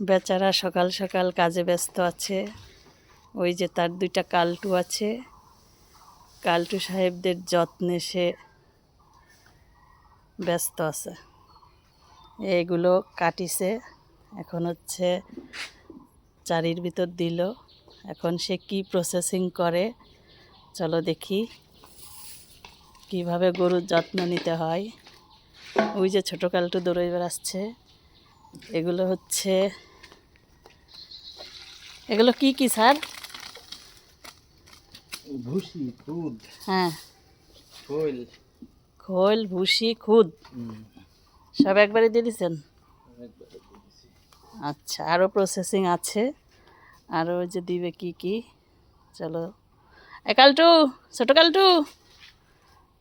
বেচারা সকাল সকাল কাজে ব্যস্ত আছে। ওই যে তার দুইটা কালটু আছে। কালটু সাহেবদের যত্নে সে ব্যস্ত আছে। এগুলো কাটিছে। এখন হচ্ছে চারির ভিতর দিল। এখন সে কি প্রসেসিং করে, চলো দেখি। কীভাবে গরুর যত্ন নিতে হয়। ওই যে ছোটো কালটু দৌড়ে বেড়াচ্ছে এগুলো হচ্ছে এগুলো কি কি স্যার? ভুসি দুধ হ্যাঁ। খোল। খোল ভুসি খুদ। সব একবারে দিয়ে দিচ্ছেন আচ্ছা আরও প্রসেসিং আছে। আরও যে দিবে কি কি। চলো। এ কালটু ছোটো কালটু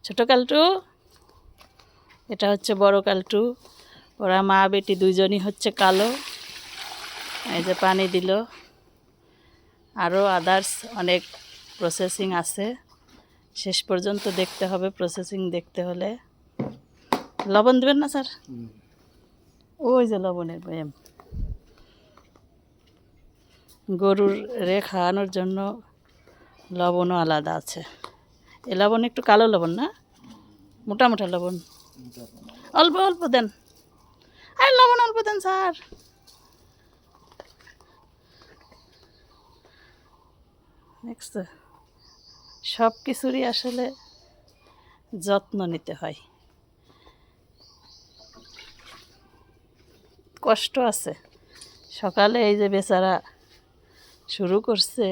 ছোটো কালটু এটা হচ্ছে বড় কালটু। ওরা মা বেটি দুইজনই হচ্ছে কালো। এই যে পানি দিল। আরও আদার্স অনেক প্রসেসিং আছে। শেষ পর্যন্ত দেখতে হবে প্রসেসিং দেখতে হলে। লবণ দেবেন না স্যার? ওই যে লবণের বয়াম। গরুর রে খাওয়ানোর জন্য লবণও আলাদা আছে। এ লবণ একটু কালো লবণ না? মোটা মোটা লবণ। অল্প অল্প দেন। আর লবণ অল্প দেন, স্যার। নেক্সট সব কিছুরই আসলে যত্ন নিতে হয়। কষ্ট আছে। সকালে এই যে বেচারা শুরু করছে,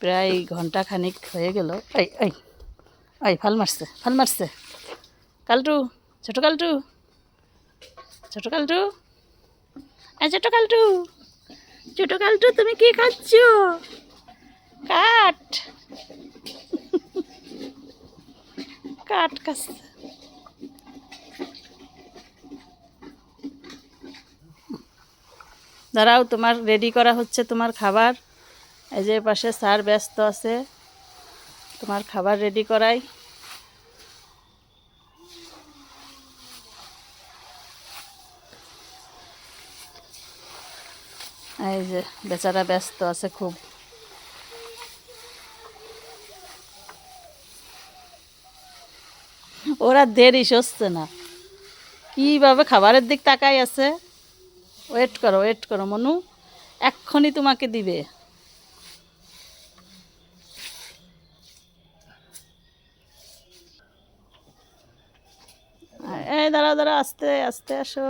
প্রায় ঘণ্টা খানিক হয়ে গেল। এই এই এই, ফাল মারছে ফাল মারছে। কালটু, ছোটো কালটু ছোটো কালটু, এই ছোটো কালটু ছোটো কালটু, তুমি কি খাচ্ছ? কাঠ। কাঠ খাচ্ছে। দাঁড়াও, তোমার রেডি করা হচ্ছে তোমার খাবার। এই যে পাশে স্যার ব্যস্ত আছে, তোমার খাবার রেডি করাই। এই যে, বেচারা ব্যস্ত আছে খুব। ওরা দেরি সচ্ছে না। কীভাবে খাবারের দিক তাকাই আছে? ওয়েট করো ওয়েট করো, মনু। এক্ষুনি তোমাকে দিবে। এই দাঁড়া দাঁড়া আস্তে আস্তে আসো।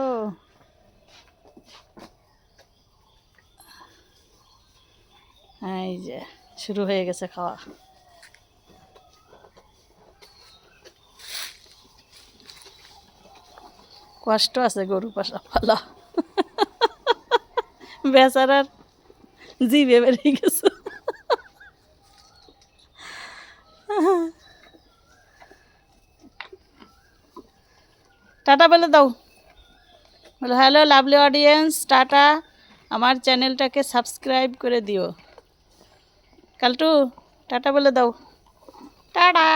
এই যে, শুরু হয়ে গেছে খাওয়া। কষ্ট আছে গরু পাশা পালা। বেচারার জিভে বেরিয়ে গেছে। টাটা বলে দাও। বলো হ্যালো লাভলি অডিয়েন্স টাটা। আমার চ্যানেলটাকে সাবস্ক্রাইব করে দিও। কালটু টাটা বলে দাও। টাটা।